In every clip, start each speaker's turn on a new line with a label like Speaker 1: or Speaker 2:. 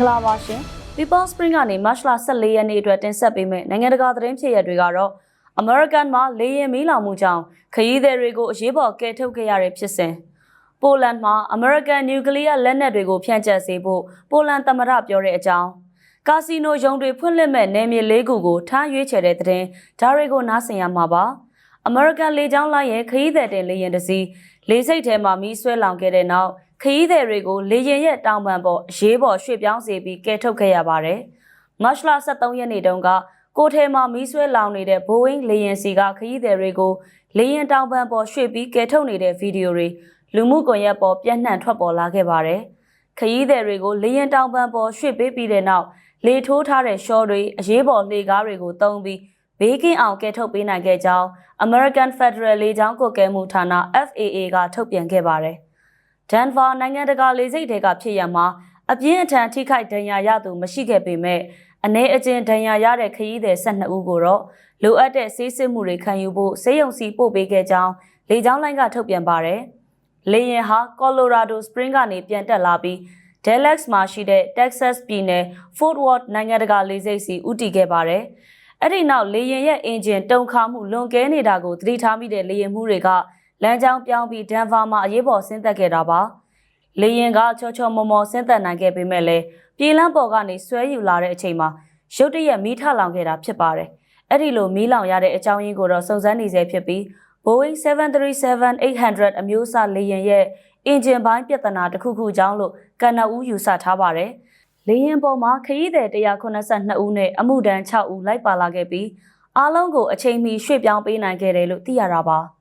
Speaker 1: ္ဂလာပါရှင် People Spring ကနေ March လ14ရက်နေ့အတွက်တင်ဆက်ပေးမယ့်နိုင်ငံတကာသတင်းဖြစ်ရပ်တွေကတော့ American မှာလေယာဉ်မီးလောင်မှုကြောင့်ခရီးသည်တွေကိုအရေးပေါ်ကယ်ထုတ်ခဲ့ရတဲ့ဖြစ်စဉ်ပိုလန်မှာ American Nuclear လက်နက်တွေကိုဖြန့်ကျက်စေဖို့ပိုလန်သမ္မတပြောတဲ့အကြောင်းကာစီနိုရုံတွေဖွင့်လှစ်မဲ့နယ်မြေလေးခုကိုထားရွေးချယ်တဲ့သတင်းဒါတွေကိုနားဆင်ရမှာပါ American လေကြောင်းလိုင်းရဲ့ခရီးသည်တင်လေယာဉ်တစ်စီးလေဆိပ်ထဲမှာမီးဆွဲလောင်ခဲ့တဲ့နောက် ခရီးသည်တွေကိုလေယာဉ်ရဲ့တောင်ပံပေါ်အရေးပေါ်ရွှေ့ပြောင်းစေပြီးကယ်ထုတ်ခဲ့ရပါတယ်။မတ်လ23ရက်နေ့တုန်းကကိုထဲမှာမီးဆွဲလောင်နေတဲ့ Boeing လေယာဉ်စီကခရီးသည်တွေကိုလေယာဉ်တောင်ပံပေါ်ရွှေ့ပြီးကယ်ထုတ်နေတဲ့ဗီဒီယိုတွေလူမှုကွန်ရက်ပေါ်ပြန့်နှံ့ထွက်ပေါ်လာခဲ့ပါတယ်။ခရီးသည်တွေကိုလေယာဉ်တောင်ပံပေါ်ရွှေ့ပေးပြီးတဲ့နောက်လေထိုးထားတဲ့ရှော့တွေအရေးပေါ်လှေကားတွေကိုတုံးပြီးဘေးကင်းအောင်ကယ်ထုတ်ပေးနိုင်ခဲ့ကြောင်း American Federal လေကြောင်းကွပ်ကဲမှုဌာန FAA ကထုတ်ပြန်ခဲ့ပါတယ်။ Denver နိုင်ငံတကာလေဆိပ်တွေကဖြစ်ရမှာအပြင်းအထန်ထိခိုက်ဒဏ်ရာရသူမရှိခဲ့ပေမဲ့အနေအကျဉ်ဒဏ်ရာရတဲ့ခရီးသည်12ဦးကိုတော့လိုအပ်တဲ့ဆေးစစ်မှုတွေခံယူဖို့ဆေးရုံစီပို့ပေးခဲ့ကြောင်းလေကြောင်းလိုင်းကထုတ်ပြန်ပါတယ်။လေယာဉ်ဟာ Colorado Spring ကနေပြန်တက်လာပြီး Dallas မှာရှိတဲ့ Texas ပြည်နယ် Fort Worth နိုင်ငံတကာလေဆိပ်စီဦးတည်ခဲ့ပါတယ်။အဲ့ဒီနောက်လေယာဉ်ရဲ့အင်ဂျင်တုံခါမှုလွန်ကဲနေတာကိုသတိထားမိတဲ့လေယာဉ်မှုတွေက လမ်းကြောင်းပြောင်းပြီးဒန်ဗာမှာအရေးပေါ်ဆင်းသက်ခဲ့တာပါ။လေယာဉ်ကချောချောမော်မော်ဆင်းသက်နိုင်ခဲ့ပေမဲ့လည်းပြည်လန်းပေါ်ကနေဆွဲယူလာတဲ့အချိန်မှာရုတ်တရက်မီးထလောင်ခဲ့တာဖြစ်ပါတယ်။အဲ့ဒီလိုမီးလောင်ရတဲ့အကြောင်းရင်းကိုတော့စုံစမ်းနေဆဲဖြစ်ပြီး Boeing 737-800အမျိုးအစားလေယာဉ်ရဲ့အင်ဂျင်ပိုင်းပြဿနာတစ်ခုခုကြောင့်လို့ကန်နာဦးယူဆထားပါတယ်။လေယာဉ်ပေါ်မှာခရီးသည်182ဦးနဲ့အမှုတန်း6ဦးလိုက်ပါလာခဲ့ပြီးအားလုံးကိုအချိန်မီရွှေ့ပြောင်းပေးနိုင်ခဲ့တယ်လို့သိရတာပါ။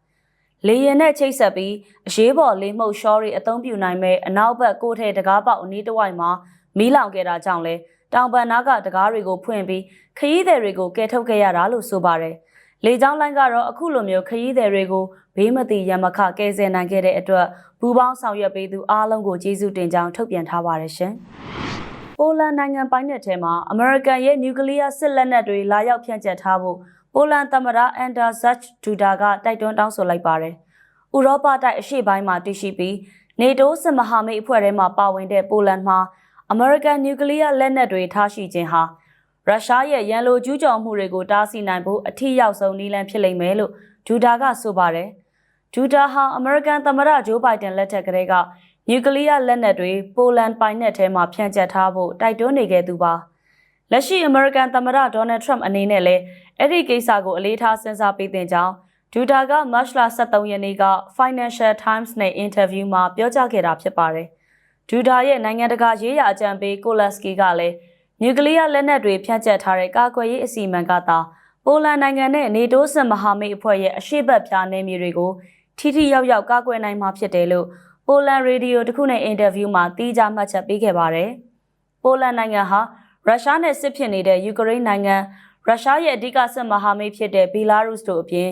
Speaker 1: လေယာဉ်နဲ့ချိတ်ဆက်ပြီးအရေးပေါ်လေမှုတ်ရှော့တွေအသုံးပြုနိုင်မဲ့အနောက်ဘက်ကိုထဲတကားပေါက်အနီးတစ်ဝိုက်မှာမီးလောင်ခဲ့တာကြောင့်လဲတောင်ပန်နာကတကားတွေကိုဖွင့်ပြီးခရီးသည်တွေကိုကယ်ထုတ်ခဲ့ရတာလို့ဆိုပါတယ်။လေကြောင်းလိုင်းကတော့အခုလိုမျိုးခရီးသည်တွေကိုဘေးမသိရန်မခကယ်ဆယ်နိုင်ခဲ့တဲ့အတွက်ဘူပေါင်းဆောင်ရွက်ပေးသူအားလုံးကိုကျေးဇူးတင်ကြောင်းထုတ်ပြန်ထားပါတယ်ရှင်။ပိုလန်နိုင်ငံပိုင်းနယ်ထဲမှာအမေရိကန်ရဲ့နျူကလ িয়ার စစ်လက်နက်တွေလာရောက်ဖြန့်ကျက်ထားဖို့ ပိုလန်သမ္မတအန်ဒါဇက်ဒူဒါကတိုက်တွန်းတောင်းဆိုလိုက်ပါတယ်။ဥရောပတိုက်အရှေ့ပိုင်းမှာတည်ရှိပြီးနေတိုးစစ်မဟာမိတ်အဖွဲ့ထဲမှာပါဝင်တဲ့ပိုလန်မှာအမေရိကန်နျူကလ িয়ার လက်နက်တွေထားရှိခြင်းဟာရုရှားရဲ့ရန်လိုကျူးကျော်မှုတွေကိုတားဆီးနိုင်ဖို့အထီးရောက်ဆုံးနည်းလမ်းဖြစ်လိမ့်မယ်လို့ဒူဒါကဆိုပါတယ်။ဒူဒါဟာအမေရိကန်သမ္မတဂျိုးဘိုင်ဒန်လက်ထက်ကလေးကနျူကလ িয়ার လက်နက်တွေပိုလန်ပိုင်နက်ထဲမှာဖြန့်ကျက်ထားဖို့တိုက်တွန်းနေခဲ့သူပါ။ လက်ရှိအမေရိကန်သမ္မတဒေါ်နယ်ထရမ့်အနေနဲ့လည်းအဲ့ဒီကိစ္စကိုအလေးထားစဉ်းစားပေးသင့်ကြောင်းဒူဒါကမတ်လ23ရက်နေ့က Financial Times နဲ့အင်တာဗျူးမှာပြောကြားခဲ့တာဖြစ်ပါတယ်။ဒူဒါရဲ့နိုင်ငံတကာရေးရာအကြံပေးကိုလက်စကီကလည်းနျူကလ িয়ার လက်နက်တွေဖြန့်ကျက်ထားတဲ့ကာကွယ်ရေးအစီအမံကသာပိုလန်နိုင်ငံနဲ့နေတိုးစစ်မဟာမိတ်အဖွဲ့ရဲ့အရှိတ်ဘက်ဖြားနေမြေတွေကိုထိထိရောက်ရောက်ကာကွယ်နိုင်မှာဖြစ်တယ်လို့ပိုလန်ရေဒီယိုတစ်ခုနဲ့အင်တာဗျူးမှာတီးခြားမှတ်ချက်ပေးခဲ့ပါတယ်။ပိုလန်နိုင်ငံဟာ ရုရှားနဲ့စစ်ဖြစ်နေတဲ့ယူကရိန်းနိုင်ငံရုရှားရဲ့အဓိကစစ်မဟာမိတ်ဖြစ်တဲ့ဘီလာရုစ်တို့အပြင်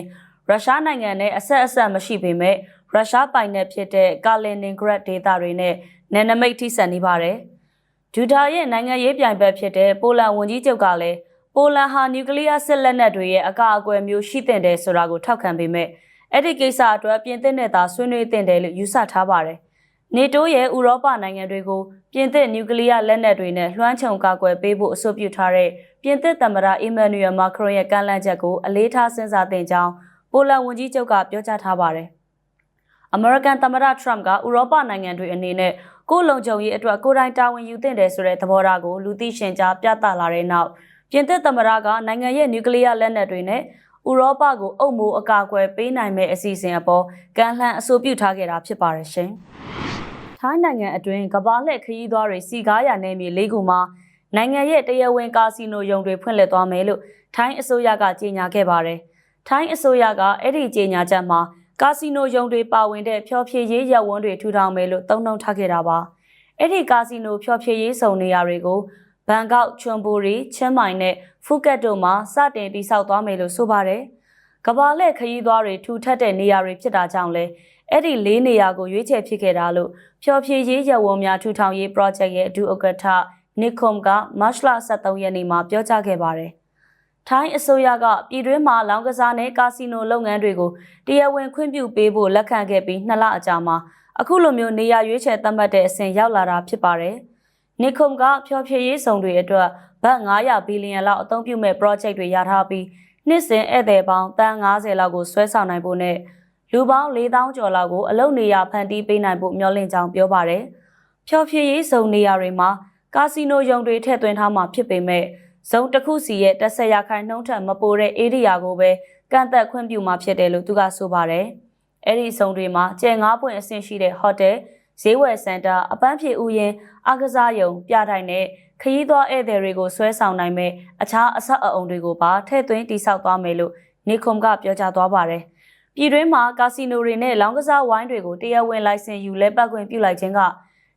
Speaker 1: ရုရှားနိုင်ငံနဲ့အဆက်အဆက်မရှိပေမဲ့ရုရှားပိုင်နယ်ဖြစ်တဲ့ကာလင်နင်ဂရက်ဒေသတွေနဲ့နယ်နိမိတ်ထိစပ်နေပါတယ်။ဒူဒါရဲ့နိုင်ငံရေးပြိုင်ဘက်ဖြစ်တဲ့ပိုလန်ဝန်ကြီးချုပ်ကလည်းပိုလန်ဟာနျူကလ িয়ার စစ်လက်နက်တွေရဲ့အကာအကွယ်မျိုးရှိတဲ့တယ်ဆိုတာကိုထောက်ခံပေမဲ့အဲ့ဒီကိစ္စအတွက်ပြင်သစ်နဲ့သာဆွေးနွေးတင်တယ်လို့ယူဆထားပါတယ်။ နေတိုးရဲ့ဥရောပနိုင်ငံတွေကိုပြင်သစ်နျူကလ িয়ার လက်နက်တွေနဲ့လွှမ်းခြုံကာကွယ်ပေးဖို့အဆိုပြုထားတဲ့ပြင်သစ်သမ္မတအီမန်နျူရယ်မာခရွန်ရဲ့ကမ်းလှမ်းချက်ကိုအလေးထားစဉ်းစားသင့်ကြောင်းပိုလန်ဝန်ကြီးချုပ်ကပြောကြားထားပါတယ်။အမေရိကန်သမ္မတထရမ့်ကဥရောပနိုင်ငံတွေအနေနဲ့ကိုလုံခြုံရေးအတွက်ကိုယ်တိုင်တာဝန်ယူသင့်တယ်ဆိုတဲ့သဘောထားကိုလူသိရှင်ကြားပြသလာတဲ့နောက်ပြင်သစ်သမ္မတကနိုင်ငံရဲ့နျူကလ িয়ার လက်နက်တွေနဲ့ဥရောပကိုအုပ်မိုးအကာအကွယ်ပေးနိုင်မဲ့အစီအစဉ်အပေါ်ကန့်လှန်အဆိုပြုထားခဲ့တာဖြစ်ပါတယ်ရှင်။ ထိုင်းနိုင်ငံအတွင်းကမ္ဘာလှည့်ခရီးသွားတွေစီကားရနယ်မြေလေးခုမှာနိုင်ငံရဲ့တရားဝင်ကာစီနိုရုံတွေဖွင့်လှစ်သွားမယ်လို့ထိုင်းအစိုးရကကြေညာခဲ့ပါတယ်။ထိုင်းအစိုးရကအဲ့ဒီကြေညာချက်မှာကာစီနိုရုံတွေပါဝင်တဲ့ဖျော်ဖြေရေးရပ်ဝန်းတွေထူထောင်မယ်လို့သုံးနှုန်းထားခဲ့တာပါ။အဲ့ဒီကာစီနိုဖျော်ဖြေရေးစုံနေရာတွေကိုဘန်ကောက်ချွန်ဘူရီချင်းမိုင်နဲ့ဖူကက်တို့မှာစတင်ပြီးဆောက်သွားမယ်လို့ဆိုပါတယ်။ကဘာလက်ခရီးသွားတွေထူထပ်တဲ့နေရာတွေဖြစ်တာကြောင့်လဲ အဲ့ဒီလေးနေရာကိုရွေးချယ်ဖြစ်ခဲ့တာလို့ဖျော်ဖြေရေးရပ်ဝန်းများထူထောင်ရေး project ရဲ့အဒုဥက္ကဋ္ဌနစ်ကွန်ကမတ်လ23ရက်နေ့မှာပြောကြားခဲ့ပါတယ်။ထိုင်းအစိုးရကပြည်တွင်းမှာလောင်းကစားနဲ့ကာစီနိုလုပ်ငန်းတွေကိုတရားဝင်ခွင့်ပြုပေးဖို့လက်ခံခဲ့ပြီးနှစ်လအကြာမှာအခုလိုမျိုးနေရာရွေးချယ်သတ်မှတ်တဲ့အဆင့်ရောက်လာတာဖြစ်ပါတယ်။နေခုံကဖျော်ဖြေရေးဆောင်တွေအတွက်ဘတ်900ဘီလီယံလောက်အသုံးပြုမဲ့ project တွေရထားပြီးနှစ်စဉ်ဧည့်သည်ပေါင်းတန်90လောက်ကိုဆွဲဆောင်နိုင်ဖို့နဲ့ လူပေါင်း4000ကျော်လောက်ကိုအလုပ်နေရာဖန်တီးပေးနိုင်ဖို့မျှော်လင့်ကြောင်းပြောပါတယ်။ဖျော်ဖြေရေးဆောင်နေရာတွေမှာကာစီနိုရုံတွေထည့်သွင်းထားမှာဖြစ်ပေမဲ့ဇုံတစ်ခုစီရဲ့တက်ဆက်ရခိုင်နှုံးထက်မပိုတဲ့ဧရိယာကိုပဲကန့်သက်ခွင့်ပြုမှာဖြစ်တယ်လို့သူကဆိုပါတယ်။အဲ့ဒီဆောင်တွေမှာကျဲ9ပွင့်အဆင့်ရှိတဲ့ဟိုတယ်ဈေးဝယ်စင်တာအပန်းဖြေဥယျာဉ်အားကစားရုံပြတိုင်နဲ့ခရီးသွားဧည့်သည်တွေကိုဆွဲဆောင်နိုင်မဲ့အခြားအဆက်အအုံတွေကိုပါထည့်သွင်းတိစောက်သွားမယ်လို့နေခုံကပြောကြားသွားပါတယ်။ ပြည်တွင်းမှာကာစီနိုတွေနဲ့လောင်းကစားဝိုင်းတွေကိုတရားဝင်လိုင်စင်ယူလဲပတ်ခွင့်ပြုလိုက်ခြင်းက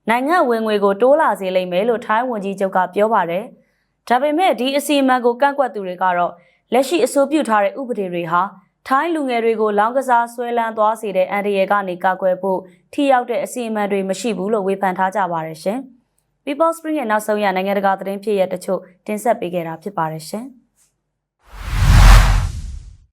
Speaker 1: နိုင်ငံဝင်ငွေကိုတိုးလာစေလိမ့်မယ်လို့ထိုင်းဝန်ကြီးချုပ်ကပြောပါတယ်။ဒါပေမဲ့ဒီအစီအမံကိုကန့်ကွက်သူတွေကတော့လက်ရှိအဆိုပြုထားတဲ့ဥပဒေတွေဟာထိုင်းလူငယ်တွေကိုလောင်းကစားဆွဲလန်းသွားစေတဲ့အန်ဒီရဲကနေကာကွယ်ဖို့ထိရောက်တဲ့အစီအမံတွေမရှိဘူးလို့ဝေဖန်ထားကြပါတယ်ရှင်။ People Spring ရဲ့နောက်ဆုံးရနိုင်ငံတကာသတင်းဖြစ်ရတဲ့တချို့တင်ဆက်ပေးခဲ့တာဖြစ်ပါတယ်ရှင်။